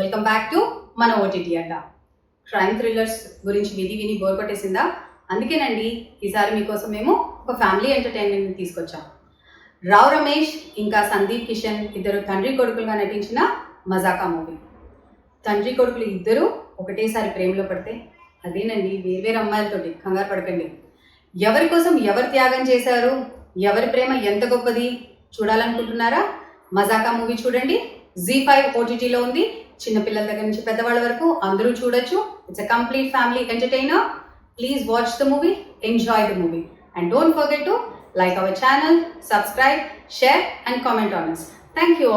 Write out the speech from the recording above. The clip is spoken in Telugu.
వెల్కమ్ బ్యాక్ టు మన ఓటీటీ అడ్డా క్రైమ్ థ్రిల్లర్స్ గురించి విధి విని బోర్ కొట్టేసిందా? అందుకేనండి ఈసారి మీకోసం మేము ఒక ఫ్యామిలీ ఎంటర్టైన్మెంట్ తీసుకొచ్చాం. రావ్ రమేష్ ఇంకా సందీప్ కిషన్ ఇద్దరు తండ్రి కొడుకులుగా నటించిన మజాకా మూవీ తండ్రి కొడుకులు ఇద్దరు ఒకటేసారి ప్రేమలో పడితే అదేనండి వేర్వేరు అమ్మాయిలతోటి కంగారు పడకండి. ఎవరి కోసం ఎవరు త్యాగం చేశారు? ఎవరి ప్రేమ ఎంత గొప్పది? చూడాలనుకుంటున్నారా? మజాకా మూవీ చూడండి. జీ ఫైవ్ ఓటీటీలో ఉంది. చిన్నపిల్లల దగ్గర నుంచి పెద్దవాళ్ళ వరకు అందరూ చూడొచ్చు it's a complete family entertainer please watch the movie enjoy the movie and don't forget to like our channel subscribe share and comment on us. Thank you.